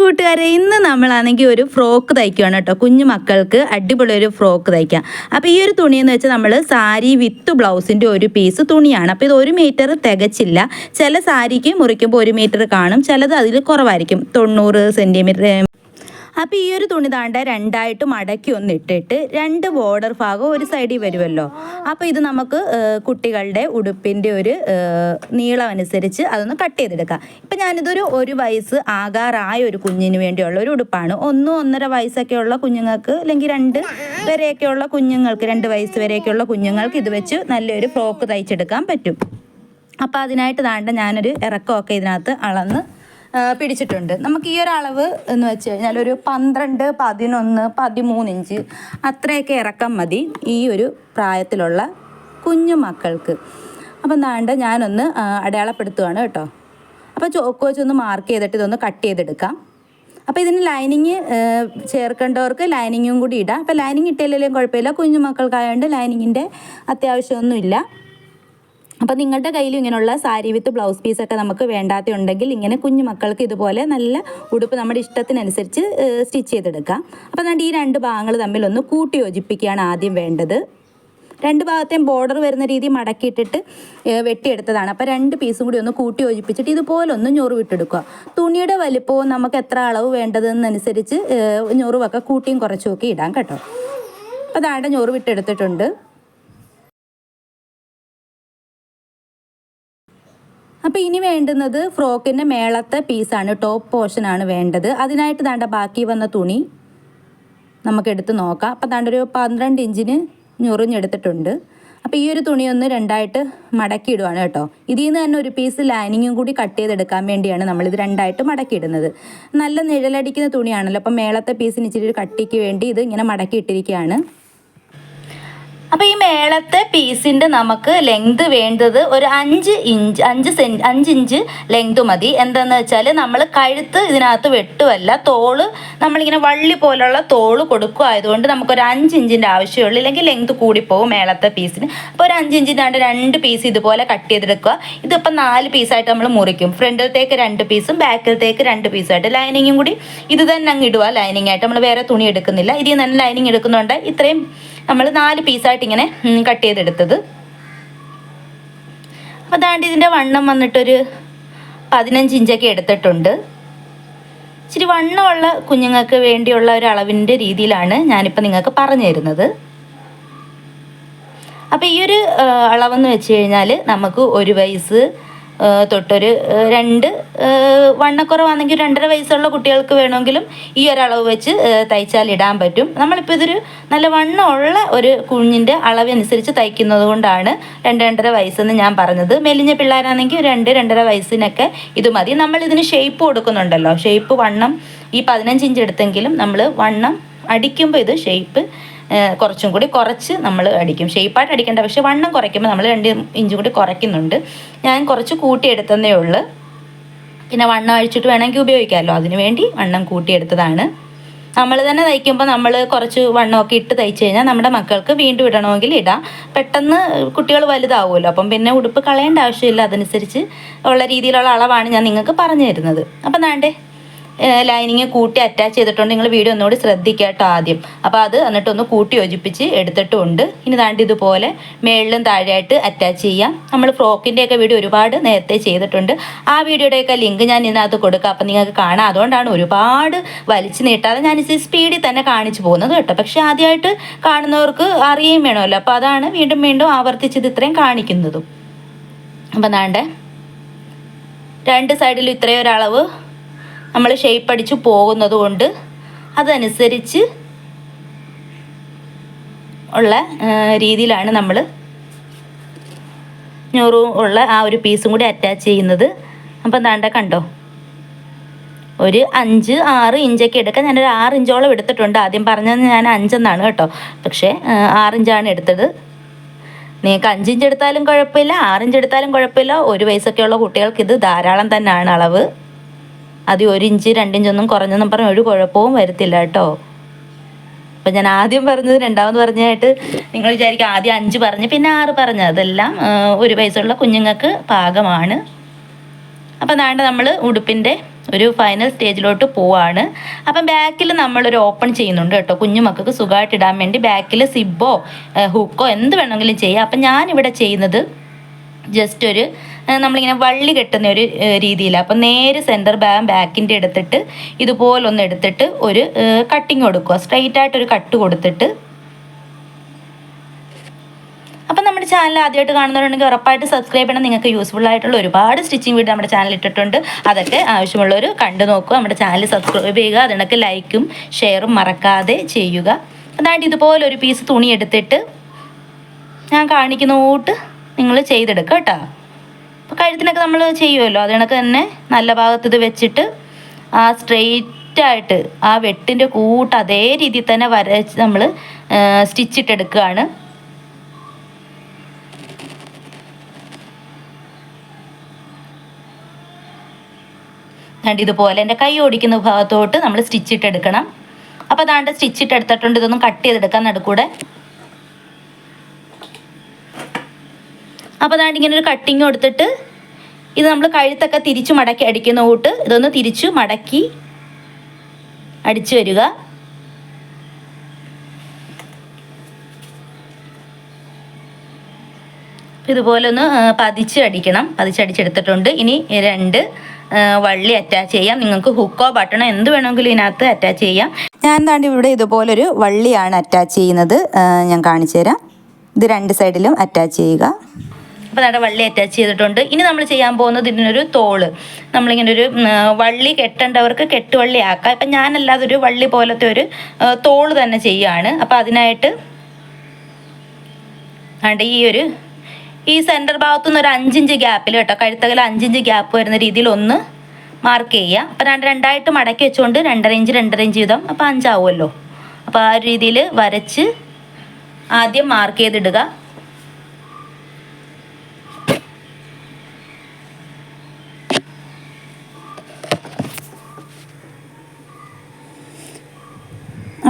കൂട്ടുകാരെ ഇന്ന് നമ്മളാണെങ്കിൽ ഒരു ഫ്രോക്ക് തയ്ക്കുകയാണ് കേട്ടോ. കുഞ്ഞു മക്കൾക്ക് അടിപൊളി ഒരു ഫ്രോക്ക് തയ്ക്കാം. അപ്പോൾ ഈ ഒരു തുണിയെന്ന് വെച്ചാൽ നമ്മൾ സാരി വിത്ത് ബ്ലൗസിന്റെ ഒരു പീസ് തുണിയാണ്. അപ്പോൾ ഇത് ഒരു മീറ്റർ തികച്ചില്ല. ചില സാരിക്ക് മുറിക്കുമ്പോൾ ഒരു മീറ്റർ കാണും. ചിലത് അതിൽ കുറവായിരിക്കും. തൊണ്ണൂറ് സെന്റിമീറ്റർ അപ്പോൾ ഈ ഒരു തുണി താണ്ട രണ്ടായിട്ട് മടക്കി ഒന്ന് ഇട്ടിട്ട് രണ്ട് ബോർഡർ ഭാഗം ഒരു സൈഡിൽ വരുമല്ലോ അപ്പോൾ ഇത് നമുക്ക് കുട്ടികളുടെ ഉടുപ്പിന്റെ ഒരു നീളം അനുസരിച്ച് അതൊന്ന് കട്ട് ചെയ്തെടുക്കാം. ഇപ്പം ഞാനിതൊരു ഒരു വയസ്സ് ആകാറായ ഒരു കുഞ്ഞിന് വേണ്ടിയുള്ള ഒരു ഉടുപ്പാണ്. ഒന്നും ഒന്നര വയസ്സൊക്കെ ഉള്ള കുഞ്ഞുങ്ങൾക്ക് അല്ലെങ്കിൽ രണ്ട് വരെയൊക്കെയുള്ള കുഞ്ഞുങ്ങൾക്ക് രണ്ട് വയസ്സ് വരെയൊക്കെയുള്ള കുഞ്ഞുങ്ങൾക്ക് ഇത് വെച്ച് നല്ലൊരു ഫ്രോക്ക് തയ്ച്ചെടുക്കാൻ പറ്റും. അപ്പോൾ അതിനായിട്ട് താണ്ട ഞാനൊരു ഇറക്കമൊക്കെ ഇതിനകത്ത് അളന്ന് പിടിച്ചിട്ടുണ്ട്. നമുക്ക് ഈ ഒരു അളവ് എന്ന് വെച്ച് കഴിഞ്ഞാൽ ഒരു പന്ത്രണ്ട് പതിനൊന്ന് പതിമൂന്ന് ഇഞ്ച് അത്രയൊക്കെ ഇറക്കം മതി ഈ ഒരു പ്രായത്തിലുള്ള കുഞ്ഞു മക്കൾക്ക്. അപ്പം താണ്ട് ഞാനൊന്ന് അടയാളപ്പെടുത്തുകയാണ് കേട്ടോ. അപ്പോൾ ചോക്ക് വെച്ചൊന്ന് മാർക്ക് ചെയ്തിട്ട് ഇതൊന്ന് കട്ട് ചെയ്തെടുക്കാം. അപ്പോൾ ഇതിന് ലൈനിങ് ചേർക്കേണ്ടവർക്ക് ലൈനിങ്ങും കൂടി ഇടാം. അപ്പോൾ ലൈനിങ് ഇട്ടില്ലെങ്കിലും കുഴപ്പമില്ല. കുഞ്ഞു മക്കൾക്കായതുകൊണ്ട് ലൈനിങ്ങിന്റെ അത്യാവശ്യമൊന്നുമില്ല. അപ്പോൾ നിങ്ങളുടെ കയ്യിൽ ഇങ്ങനെയുള്ള സാരി വിത്ത് ബ്ലൗസ് പീസൊക്കെ നമുക്ക് വേണ്ടാത്ത ഉണ്ടെങ്കിൽ ഇങ്ങനെ കുഞ്ഞു മക്കൾക്ക് ഇതുപോലെ നല്ല ഉടുപ്പ് നമ്മുടെ ഇഷ്ടത്തിനനുസരിച്ച് സ്റ്റിച്ച് ചെയ്തെടുക്കാം. അപ്പോൾ നമ്മുടെ ഈ രണ്ട് ഭാഗങ്ങൾ തമ്മിൽ ഒന്ന് കൂട്ടി യോജിപ്പിക്കുകയാണ് ആദ്യം വേണ്ടത്. രണ്ട് ഭാഗത്തെയും ബോർഡർ വരുന്ന രീതി മടക്കിയിട്ടിട്ട് വെട്ടിയെടുത്തതാണ്. അപ്പോൾ രണ്ട് പീസും കൂടി ഒന്ന് കൂട്ടി യോജിപ്പിച്ചിട്ട് ഇതുപോലെ ഒന്ന് ഞൊറ് വിട്ടെടുക്കുക തുണിയുടെ വലിപ്പവും നമുക്ക് എത്ര അളവ് വേണ്ടതെന്നനുസരിച്ച് ഞൊറുവൊക്കെ കൂട്ടിയും കുറച്ചും ഒക്കെ ഇടാം കേട്ടോ. അപ്പോൾ അതാണ്ട് ഞൊറ് വിട്ടെടുത്തിട്ടുണ്ട് അപ്പോൾ ഇനി വേണ്ടുന്നത് ഫ്രോക്കിന്റെ മേളത്തെ പീസാണ് ടോപ്പ് പോർഷനാണ് വേണ്ടത്. അതിനായിട്ട് താണ്ട ബാക്കി വന്ന തുണി നമുക്ക് എടുത്ത് നോക്കാം. അപ്പോൾ താണ്ട ഒരു പന്ത്രണ്ട് ഇഞ്ചിന് ഞൊറിഞ്ഞെടുത്തിട്ടുണ്ട്. അപ്പോൾ ഈ ഒരു തുണി ഒന്ന് രണ്ടായിട്ട് മടക്കി ഇടുവാണ് കേട്ടോ. ഇതിൽ നിന്ന് തന്നെ ഒരു പീസ് ലൈനിങ്ങും കൂടി കട്ട് ചെയ്തെടുക്കാൻ വേണ്ടിയാണ് നമ്മളിത് രണ്ടായിട്ട് മടക്കി ഇടുന്നത് നല്ല നിഴലടിക്കുന്ന തുണിയാണല്ലോ. അപ്പം മേളത്തെ പീസിന് ഇച്ചിരി ഒരു കട്ടിക്ക് വേണ്ടി ഇത് ഇങ്ങനെ മടക്കി ഇട്ടിരിക്കുകയാണ് അപ്പോൾ ഈ മേളത്തെ പീസിന്റെ നമുക്ക് ലെങ്ത് വേണ്ടത് ഒരു അഞ്ച് ഇഞ്ച് അഞ്ച് സെൻ അഞ്ച് ഇഞ്ച് ലെങ്ത് മതി. എന്താണെന്ന് വെച്ചാൽ നമ്മൾ കഴുത്ത് ഇതിനകത്ത് വെട്ടുമല്ല തോൾ നമ്മളിങ്ങനെ വള്ളി പോലുള്ള തോൾ കൊടുക്കുക ആയതുകൊണ്ട് നമുക്കൊരു അഞ്ച് ഇഞ്ചിന്റെ ആവശ്യമുള്ളൂ. ഇല്ലെങ്കിൽ ലെങ്ത് കൂടി പോകും മേളത്തെ പീസിന്. അപ്പോൾ ഒരു അഞ്ച് ഇഞ്ചിന്റെ രണ്ട് പീസ് ഇതുപോലെ കട്ട് ചെയ്തെടുക്കുക. ഇതിപ്പോൾ നാല് പീസായിട്ട് നമ്മൾ മുറിക്കും. ഫ്രണ്ടിലത്തേക്ക് രണ്ട് പീസും ബാക്കിലത്തേക്ക് രണ്ട് പീസായിട്ട് ലൈനിങ്ങും കൂടി ഇത് തന്നെ അങ്ങ് ഇടുക. ലൈനിങ് ആയിട്ട് നമ്മൾ വേറെ തുണി എടുക്കുന്നില്ല. ഇതിൽ നിന്ന് തന്നെ ലൈനിങ് എടുക്കുന്നുണ്ട്. ഇത്രയും നമ്മൾ നാല് പീസായിട്ട് ഇങ്ങനെ കട്ട് ചെയ്തെടുത്തത്. അപ്പോൾ അതാണ്ട് ഇതിന്റെ വണ്ണം വന്നിട്ടൊരു പതിനഞ്ച് ഇഞ്ചൊക്കെ എടുത്തിട്ടുണ്ട്. ഇച്ചിരി വണ്ണമുള്ള കുഞ്ഞുങ്ങൾക്ക് വേണ്ടിയുള്ള ഒരു അളവിന്റെ രീതിയിലാണ് ഞാനിപ്പോൾ നിങ്ങൾക്ക് പറഞ്ഞു തരുന്നത്. അപ്പോൾ ഈ ഒരു അളവെന്ന് വെച്ച് കഴിഞ്ഞാൽ നമുക്ക് ഒരു വയസ്സ് തൊട്ടൊരു രണ്ട് വണ്ണക്കുറവാണെങ്കിൽ രണ്ടര വയസ്സുള്ള കുട്ടികൾക്ക് വേണമെങ്കിലും ഈ ഒരളവ് വെച്ച് തയ്ച്ചാൽ ഇടാൻ പറ്റും. നമ്മളിപ്പോൾ ഇതൊരു നല്ല വണ്ണമുള്ള ഒരു കുഞ്ഞിന്റെ അളവനുസരിച്ച് തയ്ക്കുന്നത് കൊണ്ടാണ് രണ്ട് രണ്ടര വയസ്സെന്ന് ഞാൻ പറഞ്ഞത്. മെലിഞ്ഞ പിള്ളേരാണെങ്കിൽ രണ്ട് രണ്ടര വയസ്സിനൊക്കെ ഇത് മതി. നമ്മൾ ഇതിന് ഷേപ്പ് കൊടുക്കുന്നുണ്ടല്ലോ. ഷേപ്പ് വണ്ണം ഈ പതിനഞ്ച് ഇഞ്ച് എടുത്തെങ്കിലും നമ്മൾ വണ്ണം അടിക്കുമ്പോൾ ഇത് ഷേപ്പ് കുറച്ചും കൂടി കുറച്ച് നമ്മൾ അടിക്കും. ഷേപ്പായിട്ട് അടിക്കേണ്ട പക്ഷേ വണ്ണം കുറയ്ക്കുമ്പോൾ നമ്മൾ രണ്ട് ഇഞ്ചും കൂടി കുറയ്ക്കുന്നുണ്ട്. ഞാൻ കുറച്ച് കൂട്ടിയെടുത്തതേ ഉള്ളൂ. പിന്നെ വണ്ണം അഴിച്ചിട്ട് വേണമെങ്കിൽ ഉപയോഗിക്കാമല്ലോ അതിനു വേണ്ടി വണ്ണം കൂട്ടിയെടുത്തതാണ്. നമ്മൾ തന്നെ തയ്ക്കുമ്പോൾ നമ്മൾ കുറച്ച് വണ്ണമൊക്കെ ഇട്ട് തയ്ച്ച് കഴിഞ്ഞാൽ നമ്മുടെ മക്കൾക്ക് വീണ്ടും ഇടണമെങ്കിൽ ഇടാം. പെട്ടെന്ന് കുട്ടികൾ വലുതാവുമല്ലോ അപ്പം പിന്നെ ഉടുപ്പ് കളയേണ്ട ആവശ്യമില്ല. അതനുസരിച്ച് ഉള്ള രീതിയിലുള്ള അളവാണ് ഞാൻ നിങ്ങൾക്ക് പറഞ്ഞു തരുന്നത്. അപ്പം നാണ്ടേ ലൈനിങ് കൂട്ടി അറ്റാച്ച് ചെയ്തിട്ടുണ്ട്. നിങ്ങൾ വീഡിയോ ഒന്നുകൂടി ശ്രദ്ധിക്കുക കേട്ടോ ആദ്യം. അപ്പോൾ അത് എന്നിട്ടൊന്ന് കൂട്ടി യോജിപ്പിച്ച് എടുത്തിട്ടുണ്ട്. ഇനി താണ്ട് ഇതുപോലെ മേളിലും താഴെയായിട്ട് അറ്റാച്ച് ചെയ്യാം. നമ്മൾ ഫ്രോക്കിന്റെയൊക്കെ വീഡിയോ ഒരുപാട് നേരത്തെ ചെയ്തിട്ടുണ്ട്. ആ വീഡിയോയുടെയൊക്കെ ലിങ്ക് ഞാൻ ഇതിനകത്ത് കൊടുക്കാം. അപ്പം നിങ്ങൾക്ക് കാണാം. അതുകൊണ്ടാണ് ഒരുപാട് വലിച്ചു നീട്ടാതെ ഞാൻ ഈ സ്പീഡിൽ തന്നെ കാണിച്ചു പോകുന്നത് കേട്ടോ. പക്ഷേ ആദ്യമായിട്ട് കാണുന്നവർക്ക് അറിയുകയും വേണമല്ലോ. അപ്പോൾ അതാണ് വീണ്ടും വീണ്ടും ആവർത്തിച്ചത് ഇത്രയും കാണിക്കുന്നതും. അപ്പം നാണ്ടേ രണ്ട് സൈഡിലും ഇത്രയും ഒരളവ് നമ്മൾ ഷേപ്പ് അടിച്ച് പോകുന്നത് കൊണ്ട് അതനുസരിച്ച് ഉള്ള രീതിയിലാണ് നമ്മൾ ഞൊറും ഉള്ള ആ ഒരു പീസും കൂടി അറ്റാച്ച് ചെയ്യുന്നത്. അപ്പം എന്താണ്ട കണ്ടോ? ഒരു അഞ്ച് ആറ് ഇഞ്ചൊക്കെ എടുക്കാം. ഞാനൊരു ആറ് ഇഞ്ചോളം എടുത്തിട്ടുണ്ട്. ആദ്യം പറഞ്ഞത് ഞാൻ അഞ്ചെന്നാണ് കേട്ടോ. പക്ഷേ ആറിഞ്ചാണ് എടുത്തത്. നിങ്ങൾക്ക് അഞ്ചിഞ്ച് എടുത്താലും കുഴപ്പമില്ല ആറിഞ്ച് എടുത്താലും കുഴപ്പമില്ല. ഒരു വയസ്സൊക്കെയുള്ള കുട്ടികൾക്ക് ഇത് ധാരാളം തന്നെയാണ് അളവ്. അത് ഒരു ഇഞ്ച് രണ്ടിഞ്ചൊന്നും കുറഞ്ഞെന്നും പറഞ്ഞ് ഒരു കുഴപ്പവും വരത്തില്ല കേട്ടോ. അപ്പം ഞാൻ ആദ്യം പറഞ്ഞത് രണ്ടാമത് പറഞ്ഞായിട്ട് നിങ്ങൾ വിചാരിക്കും ആദ്യം അഞ്ച് പറഞ്ഞ് പിന്നെ ആറ് പറഞ്ഞ്. അതെല്ലാം ഒരു വയസ്സുള്ള കുഞ്ഞുങ്ങൾക്ക് പാകമാണ്. അപ്പം അതാണ്ട് നമ്മൾ ഉടുപ്പിന്റെ ഒരു ഫൈനൽ സ്റ്റേജിലോട്ട് പോവാണ്. അപ്പം ബാക്കിൽ നമ്മളൊരു ഓപ്പൺ ചെയ്യുന്നുണ്ട് കേട്ടോ. കുഞ്ഞു മക്കൾക്ക് സുഖമായിട്ട് ഇടാൻ വേണ്ടി ബാക്കിൽ സിബോ ഹുക്കോ എന്ത് വേണമെങ്കിലും ചെയ്യാം. അപ്പം ഞാനിവിടെ ചെയ്യുന്നത് ജസ്റ്റ് ഒരു നമ്മളിങ്ങനെ വള്ളി കെട്ടുന്ന ഒരു രീതിയിൽ അപ്പം നേരെ സെന്റർ ഭാഗം ബാക്കിന്റെ എടുത്തിട്ട് ഇതുപോലൊന്ന് എടുത്തിട്ട് ഒരു കട്ടിങ് കൊടുക്കുക. സ്ട്രെയിറ്റ് ആയിട്ട് ഒരു കട്ട് കൊടുത്തിട്ട്. അപ്പം നമ്മുടെ ചാനൽ ആദ്യമായിട്ട് കാണുന്നവരുണ്ടെങ്കിൽ ഉറപ്പായിട്ട് സബ്സ്ക്രൈബ് ചെയ്യണം. നിങ്ങൾക്ക് യൂസ്ഫുൾ ആയിട്ടുള്ള ഒരുപാട് സ്റ്റിച്ചിങ് വീഡിയോ നമ്മുടെ ചാനൽ ഇട്ടിട്ടുണ്ട്. അതൊക്കെ ആവശ്യമുള്ളവർ കണ്ടു നോക്കുക. നമ്മുടെ ചാനൽ സബ്സ്ക്രൈബ് ചെയ്യുക. അതിനൊക്കെ ലൈക്കും ഷെയറും മറക്കാതെ ചെയ്യുക. അതായത് ഇതുപോലെ ഒരു പീസ് തുണി എടുത്തിട്ട് ഞാൻ കാണിക്കുന്ന കൂട്ട് നിങ്ങൾ ചെയ്തെടുക്കുക കേട്ടോ. കഴുത്തിനൊക്കെ നമ്മൾ ചെയ്യുമല്ലോ അത് കണക്ക് തന്നെ നല്ല ഭാഗത്ത് ഇത് വെച്ചിട്ട് ആ സ്ട്രെയിറ്റ് ആയിട്ട് ആ വെട്ടിന്റെ കൂട്ട് അതേ രീതിയിൽ തന്നെ വരച്ച് നമ്മൾ സ്റ്റിച്ചിട്ടെടുക്കുകയാണ് കണ്ട് ഇതുപോലെ എന്റെ കൈ ഓടിക്കുന്ന ഭാഗത്തോട്ട് നമ്മൾ സ്റ്റിച്ചിട്ടെടുക്കണം അപ്പോൾ അതാണ്ട് സ്റ്റിച്ചിട്ടെടുത്തിട്ടുണ്ട് ഇതൊന്നും കട്ട് ചെയ്തെടുക്കാൻ നടുക്കൂടെ. അപ്പോൾ അതാണ്ട് ഇങ്ങനെ ഒരു കട്ടിങ് കൊടുത്തിട്ട് ഇത് നമ്മൾ കഴുത്തൊക്കെ തിരിച്ചു മടക്കി അടിക്കുന്ന കൂട്ട് ഇതൊന്ന് തിരിച്ചു മടക്കി അടിച്ചു വരിക. ഇതുപോലെ ഒന്ന് പതിച്ച് അടിക്കണം. പതിച്ചടിച്ചെടുത്തിട്ടുണ്ട് ഇനി രണ്ട് വള്ളി അറ്റാച്ച് ചെയ്യാം. നിങ്ങൾക്ക് ഹുക്കോ ബട്ടണോ എന്ത് വേണമെങ്കിലും ഇതിനകത്ത് അറ്റാച്ച് ചെയ്യാം. ഞാൻ താണ്ടി ഇവിടെ ഇതുപോലൊരു വള്ളിയാണ് അറ്റാച്ച് ചെയ്യുന്നത്. ഞാൻ കാണിച്ചു തരാം. ഇത് രണ്ട് സൈഡിലും അറ്റാച്ച് ചെയ്യുക. അപ്പോൾ നമ്മുടെ വള്ളി അറ്റാച്ച് ചെയ്തിട്ടുണ്ട്. ഇനി നമ്മൾ ചെയ്യാൻ പോകുന്നത് ഇതിനൊരു തോൾ. നമ്മളിങ്ങനെ ഒരു വള്ളി കെട്ടേണ്ടവർക്ക് കെട്ടുവള്ളി ആക്കാം. ഇപ്പം ഞാനല്ലാതെ ഒരു വള്ളി പോലത്തെ ഒരു തോൾ തന്നെ ചെയ്യുകയാണ് അപ്പോൾ അതിനായിട്ട് ആണ്ട് ഈ ഒരു ഈ സെന്റർ ഭാഗത്തു നിന്ന് ഒരു അഞ്ചിഞ്ച് ഗ്യാപ്പിൽ കേട്ടോ കഴുത്തകൽ അഞ്ചിഞ്ച് ഗ്യാപ്പ് വരുന്ന രീതിയിൽ ഒന്ന് മാർക്ക് ചെയ്യുക. അപ്പോൾ രണ്ട് രണ്ടായിട്ട് മടക്കി വെച്ചുകൊണ്ട് രണ്ടര ഇഞ്ച് രണ്ടര ഇഞ്ച് വീതം അപ്പോൾ അഞ്ചാവുമല്ലോ. അപ്പോൾ ആ രീതിയിൽ വരച്ച് ആദ്യം മാർക്ക് ചെയ്തിടുക.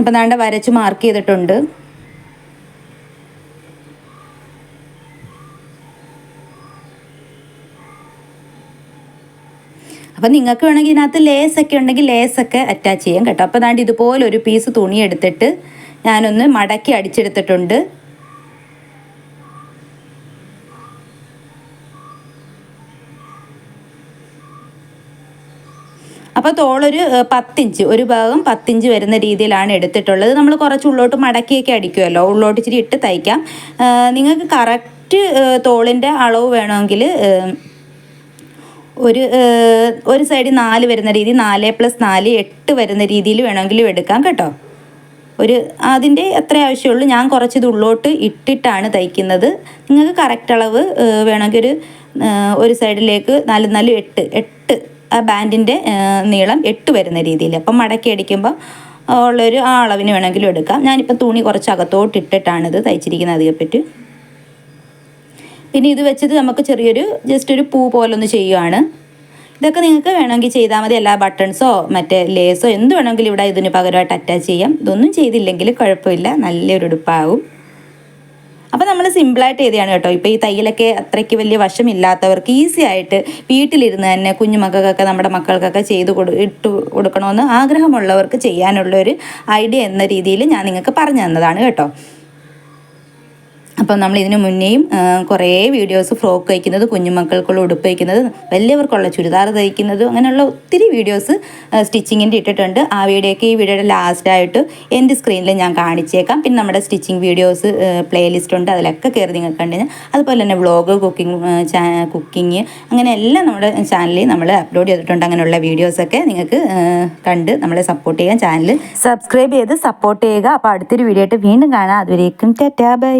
അപ്പം താണ്ട വരച്ച് മാർക്ക് ചെയ്തിട്ടുണ്ട്. അപ്പം നിങ്ങൾക്ക് വേണമെങ്കിൽ ഇതിനകത്ത് ലേസ് ഒക്കെ ഉണ്ടെങ്കിൽ ലേസ് ഒക്കെ അറ്റാച്ച് ചെയ്യാം കേട്ടോ. അപ്പോൾ ദാണ്ട് ഇതുപോലെ ഒരു പീസ് തുണി എടുത്തിട്ട് ഞാനൊന്ന് മടക്കി അടിച്ചെടുത്തിട്ടുണ്ട്. അപ്പോൾ തോളൊരു പത്തിഞ്ച് ഒരു ഭാഗം പത്തിഞ്ച് വരുന്ന രീതിയിലാണ് എടുത്തിട്ടുള്ളത്. നമ്മൾ കുറച്ച് ഉള്ളോട്ട് മടക്കിയൊക്കെ അടിക്കുമല്ലോ ഉള്ളോട്ട് ഇച്ചിരി ഇട്ട് തയ്ക്കാം. നിങ്ങൾക്ക് കറക്റ്റ് തോളിന്റെ അളവ് വേണമെങ്കിൽ ഒരു ഒരു സൈഡിൽ നാല് വരുന്ന രീതി നാല് പ്ലസ് നാല് എട്ട് വരുന്ന രീതിയിൽ വേണമെങ്കിലും എടുക്കാം കേട്ടോ. ഒരു അതിന്റെ എത്ര ആവശ്യമുള്ളൂ. ഞാൻ കുറച്ച് ഇത് ഉള്ളോട്ട് ഇട്ടിട്ടാണ് തയ്ക്കുന്നത്. നിങ്ങൾക്ക് കറക്റ്റ് അളവ് വേണമെങ്കിൽ ഒരു ഒരു സൈഡിലേക്ക് നാല് നാല് എട്ട് എട്ട് ബാൻഡിന്റെ നീളം എട്ട് വരുന്ന രീതിയിൽ. അപ്പം മടക്കി അടിക്കുമ്പോൾ ഉള്ളൊരു ആ അളവിന് വേണമെങ്കിലും എടുക്കാം. ഞാനിപ്പോൾ തുണി കുറച്ച് അകത്തോട്ട് ഇട്ടിട്ടാണ് ഇത് തയ്ച്ചിരിക്കുന്നത് അതിനെപ്പറ്റി പിന്നെ ഇത് വെച്ചിട്ട് നമുക്ക് ചെറിയൊരു ജസ്റ്റ് ഒരു പൂ പോലെ ഒന്ന് ചെയ്യുവാണ്. ഇതൊക്കെ നിങ്ങൾക്ക് വേണമെങ്കിൽ ചെയ്താൽ മതി. എല്ലാ ബട്ടൺസോ മറ്റേ ലേസോ എന്ത് വേണമെങ്കിലും ഇവിടെ ഇതിന് പകരമായിട്ട് അറ്റാച്ച് ചെയ്യാം. ഇതൊന്നും ചെയ്തില്ലെങ്കിൽ കുഴപ്പമില്ല. നല്ലൊരു ഉടുപ്പാവും. അപ്പോൾ നമ്മൾ സിമ്പിളായിട്ട് ചെയ്തതാണ് കേട്ടോ. ഇപ്പോൾ ഈ തയ്യലൊക്കെ അത്രയ്ക്ക് വലിയ വശമില്ലാത്തവർക്ക് ഈസി ആയിട്ട് വീട്ടിലിരുന്ന് തന്നെ കുഞ്ഞുമക്കൾക്കൊക്കെ നമ്മുടെ മക്കൾക്കൊക്കെ ചെയ്ത് കൊടു ഇട്ട് കൊടുക്കണമെന്ന് ആഗ്രഹമുള്ളവർക്ക് ചെയ്യാനുള്ള ഒരു ഐഡിയ എന്ന രീതിയിൽ ഞാൻ നിങ്ങൾക്ക് പറഞ്ഞു തന്നതാണ് കേട്ടോ. അപ്പം നമ്മൾ ഇതിനു മുന്നേയും കുറേ വീഡിയോസ് ഫ്രോക്ക് തയ്ക്കുന്നത് കുഞ്ഞുമക്കൾക്കുള്ള ഉടുപ്പ് തയ്ക്കുന്നത് വലിയവർക്കുള്ള ചുരിദാർ തയ്ക്കുന്നത് അങ്ങനെയുള്ള ഒത്തിരി വീഡിയോസ് സ്റ്റിച്ചിങ്ങിന്റെ ഇട്ടിട്ടുണ്ട്. ആ വീഡിയോ ഒക്കെ ഈ വീഡിയോയുടെ ലാസ്റ്റായിട്ട് എന്റെ സ്ക്രീനിൽ ഞാൻ കാണിച്ചേക്കാം. പിന്നെ നമ്മുടെ സ്റ്റിച്ചിങ് വീഡിയോസ് പ്ലേലിസ്റ്റ് ഉണ്ട്. അതിലൊക്കെ കയറി നിങ്ങൾക്ക് കണ്ടുകഴിഞ്ഞാൽ അതുപോലെ തന്നെ വ്ളോഗ് കുക്കിംഗ് കുക്കിംഗ് അങ്ങനെ എല്ലാം നമ്മുടെ ചാനലിൽ നമ്മൾ അപ്ലോഡ് ചെയ്തിട്ടുണ്ട്. അങ്ങനെയുള്ള വീഡിയോസൊക്കെ നിങ്ങൾക്ക് കണ്ട് നമ്മളെ സപ്പോർട്ട് ചെയ്യാൻ ചാനൽ സബ്സ്ക്രൈബ് ചെയ്ത് സപ്പോർട്ട് ചെയ്യുക. അപ്പോൾ അടുത്തൊരു വീഡിയോ ആയിട്ട് വീണ്ടും കാണാം. അതുവരേക്കും ടാറ്റാ ബൈ.